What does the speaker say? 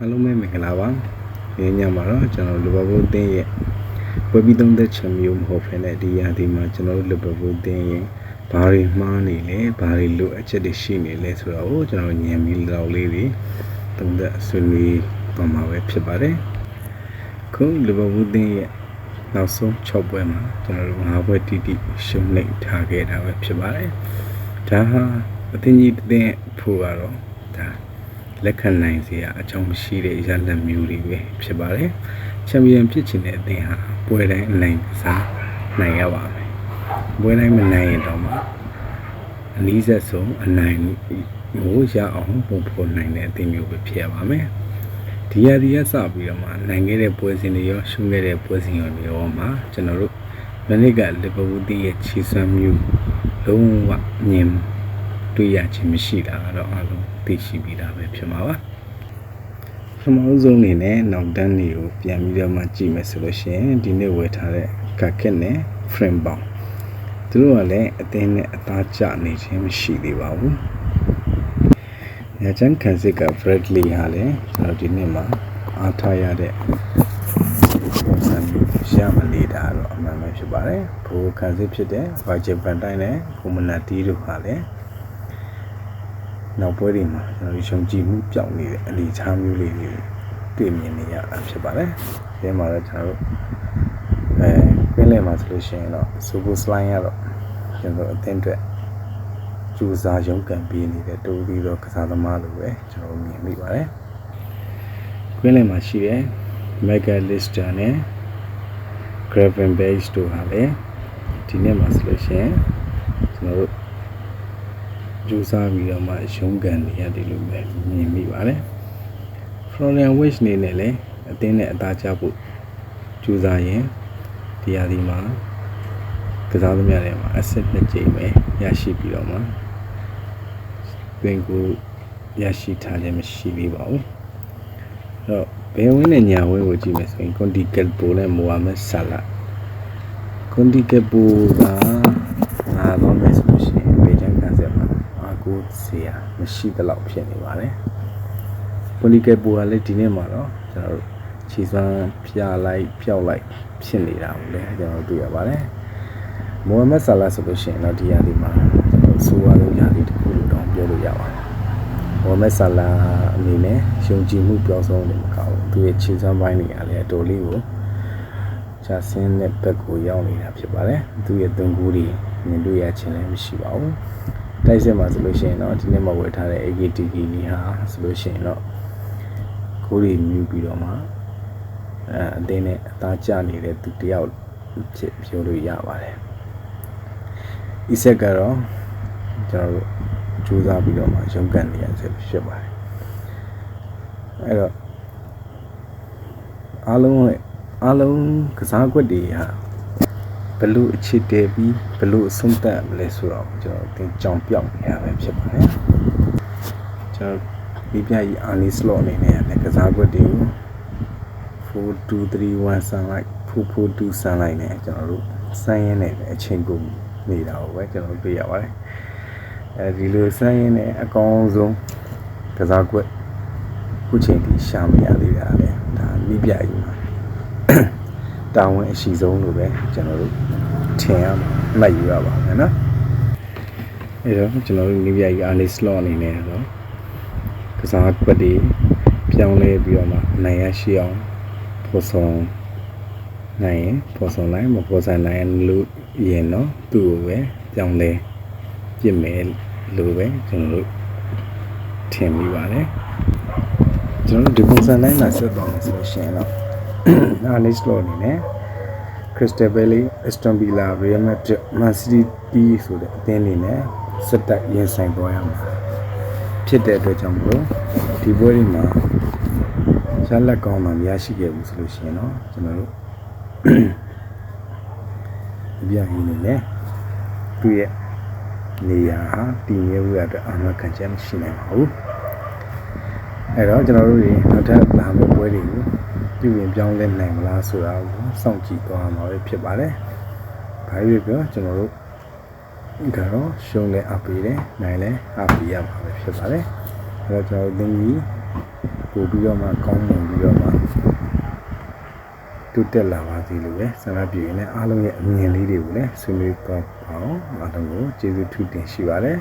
အားလုံးပဲမင်္ဂလာပါဒီညမှာတော့ကျွန်တော်လီဗာပူးအသင်းရဲ့ပွဲပြီးသုံးသက်ချန်မျိုးမဟုတ်ဘဲနဲ့ဒီရာသီမှာကျွန်တော်တို့လီဗာပူးအသင်းရဲ့ဘာတွေမှားနေလဲဘာတွေလိုအပ်ချက်တွေရှိနေလဲဆိုတော့ကျွန်တော်ညံပြီးလောက်လေးတွေသုံးသက်ဆွေးနွေးပါမှာပဲဖြစ်ပါတယ်ခုလီဗာပူးအသင်းရဲ့နောက်ဆုံး6ပွဲမှာကျွန်တော်တို့5ပွဲတိတိရှုံးနေထားခဲ့တာပဲဖြစ်ပါတယ်ဒါဟာအသင်းကြီးအသင်းဖို့ကတော့ဒါ လက်ခံနိုင်စရာအကြောင်းမရှိတဲ့ရလဒ်မျိုးတွေပဲဖြစ်ပါတယ်။ချန်ပီယံဖြစ်ချင်တဲ့အသင်းဟာပွဲတိုင်းအနိုင်ကစားနိုင်ရပါမယ်။ပွဲတိုင်းမနိုင်ရင်တော့မှအနည်းဆက်ဆုံးအနိုင်ကိုရအောင်ပုံဖော်နိုင်တဲ့အသင်းမျိုးပဲဖြစ်ရပါမယ်။ဒီရဒီရစပြီးတော့မှနိုင်ခဲ့တဲ့ပွဲစဉ်တွေရောရှုံးခဲ့တဲ့ပွဲစဉ်တွေရောမှာကျွန်တော်တို့မနေ့ကလီဗာပူးတီးရဲ့ခြေစွမ်းမျိုးလုံးဝညင် တွေ့ရခြင်းမရှိတာကတော့အားလုံးသိရှိပြီးသားပဲဖြစ်မှာပါပထမဆုံးအနေနဲ့နောက်တန်းတွေကိုပြန်ပြီးတော့မှကြည့်မယ်ဆိုလို့ရှိရင်ဒီနေ့ဝယ်ထားတဲ့ကက်ခက်နဲ့ frame ပေါင်းသူတို့ကလည်းအသင်းနဲ့အသားကျနေခြင်းမရှိသေးပါဘူးညချမ်းကန်စစ်က Bradley ဟာလည်းကျွန်တော်ဒီနေ့မှာအားထားရတဲ့ပုံစံမျိုးရမနေတာတော့အမှန်ပဲဖြစ်ပါတယ်ဘိုးကန်စစ်ဖြစ်တဲ့ Virgil van Dijk နဲ့ Comanati တို့ဟာလည်း နောက်ပွဲတွေမှာကျွန်တော်ရှုံကြည်မှုပြောင်းနေတဲ့အနေအထားမျိုးလေးတွေတွေ့မြင်နေရတာဖြစ်ပါတယ်ဒီမှာတော့ကျွန်တော်တို့အဲပြင်းလဲမှာဆိုလို့ရှိရင်တော့ Super Slime ကတော့ကျွန်တော်အသင်းအတွက်ကျူစာရုံးကန်ပေးနေတဲ့တိုးပြီးတော့ကစားသမားလိုပဲကျွန်တော်မြင်မိပါတယ်။ကွင်းလယ်မှာရှိတဲ့ Mega Lister နဲ့ Graven Base တို့ဟာလည်းဒီနေ့မှာဆိုလို့ရှိရင်ကျွန်တော်တို့ ကြိုးစားပြီးတော့မှရုံးကန်နေရတယ်လို့ပဲမြင်မိပါတယ်။ Florian Wish နေနဲ့လည်းအသင်းနဲ့အသားကျဖို့ကြိုးစားရင်ဒီရာဒီမှာကစားသမားတွေမှာ asset နှစ်ကြိမ်ပဲရရှိပြီးတော့မှတွင်ကိုရရှိထားခြင်းမရှိသေးပါဘူး။အဲ့တော့ဘယ်ဝင်းနဲ့ညာဝင်းကိုကြည့်မယ်ဆိုရင် Conti Gakpo နဲ့ Mohamed Salah Conti Gakpo ကငါတော့မယ်ဆိုလို့ရှိရင်ဘေချန်ကန်ဆက်မှာအာ ကိုစီယာမရှိသလောက်ဖြစ်နေပါတယ်။ Conti Gakpo ကလည်းဒီနေ့မှာတော့ကျွန်တော်တို့ခြေစွမ်းပြလိုက်ဖျောက်လိုက်ဖြစ်နေတာကိုလည်းကျွန်တော်တွေ့ရပါတယ်။မိုဟာမက်ဆာလာဆိုလို့ရှိရင်တော့ဒီရာဒီမှာကျွန်တော်ဆိုးရလို့ရာဒီတစ်ခုလို့တောင်ပြောလို့ရပါတယ်။မိုဟာမက်ဆာလာအနေနဲ့ယုံကြည်မှုပြောင်းဆုံးနေမှာကောင်းသူရဲ့ခြေစွမ်းပိုင်းတွေကလည်းအတော်လေးကိုချဆင်းတဲ့ဘက်ကိုရောက်နေတာဖြစ်ပါတယ်။သူရဲ့သွန်ကူးတွေမြင်တွေ့ရခြင်းလည်းမရှိပါဘူး။ တိုက်စစ်မှာဆိုလို့ရှိရင်တော့ဒီနေ့မှဝယ်ထားတဲ့ AKTK ကြီးဟာဆိုလို့ရှိရင်တော့ကိုယ်တွေမြူပြီးတော့မှအဲအတင်းနဲ့အသားကျနေတဲ့သူတယောက်ဖြစ်ပြောလို့ရပါတယ်။ဤဆက်ကတော့ကျွန်တော်တို့စူးစမ်းပြီးတော့မှရုန်းကန်နေရဆက်ဖြစ်ပါတယ်။အဲ့တော့အားလုံးရဲ့အားလုံးကစားကွက်တွေဟာ ဘလို့အခြေတည်ပြီးဘလို့အဆုံးသတ်မလဲဆိုတော့ကျွန်တော်တင်ကြောင်ပြောက်နေရပဲဖြစ်ပါတယ်။ကျွန်တော်ဒီပြကြီးအာလီစလော့အနေနဲ့လည်းကစားကွက်တွေကို4 2 3 1ဆန်လိုက်4 4 2ဆန်လိုက်နဲ့ကျွန်တော်တို့စမ်းရင်းနဲ့အချိန်ကုန်နေတာကိုပဲကျွန်တော်တွေ့ရပါတယ်အဲဒီလိုစမ်းရင်းနဲ့အကောင်းဆုံးကစားကွက်ခုချိန်ထိရှာမရသေးတာလေဒါမိပြကြီးမှာ တာဝန်အရှိဆုံးလို့ပဲကျွန်တော်တို့ထင်ရမှတ်ယူရပါမယ်နော်အဲတော့ကျွန်တော်တို့မိပြကြီးအာလီစလော့အနေနဲ့တော့ကစားကွက်တွေပြောင်းလဲပြီးတော့မှနိုင်ရရှိအောင်ပေါ်ဆောင်နိုင်ရင်ပေါ်ဆောင်နိုင်မပေါ်ဆောင်နိုင်လို့ရင်တော့သူ့ကိုပဲပြောင်းလဲပြစ်မယ်လို့ပဲကျွန်တော်တို့ထင်မိပါတယ်ကျွန်တော်တို့ဒီပုံစံတိုင်းလာဆက်သွားမယ်ဆိုလို့ရှိရင်တော့ အာနစ်လောအနေနဲ့ Crystal Palace, Aston Villa, Real Madrid, Man City ဆိုတဲ့အသင်းတွေနဲ့စက်တက်ရင်ဆိုင်သွားရမှာဖြစ်တဲ့အတွက်ကြောင့်မလို့ဒီပွဲတွေမှာရလက်ကောင်းမှမရရှိခဲ့ဘူးဆိုလို့ရှိရင်တော့ကျွန်တော်တို့ဒီပြရင်းနေလေသူ့ရဲ့နေရာဟာတည်ငြိမ်မှုအတွက်အာမခံချက်မရှိနိုင်ပါဘူးအဲ့တော့ကျွန်တော်တို့တွေနောက်ထပ်လာမယ့်ပွဲတွေကို ပြုရင်ပြောင်းလဲနိုင်မလားဆိုတာကိုစောင့်ကြည့်သွားမှာပဲဖြစ်ပါတယ်။ဘာဖြစ်ပြောကျွန်တော်တို့ကတော့ရှုံးလဲအပ်ပေးတယ်နိုင်လဲအပ်ပေးရမှာပဲဖြစ်ပါတယ်။အဲ့တော့ကျွန်တော်တို့သင်ကြီးပို့ပြီးတော့မှကောင်းမွန်ပြီးတော့မှတိုးတက်လာပါစေလို့ပဲဆန္ဒပြုရင်းနဲ့အားလုံးရဲ့အမြင်လေးတွေကိုလည်းဆွေးနွေးတော့အောင်အားလုံးကိုကျေးဇူးထူးတင်ရှိပါတယ်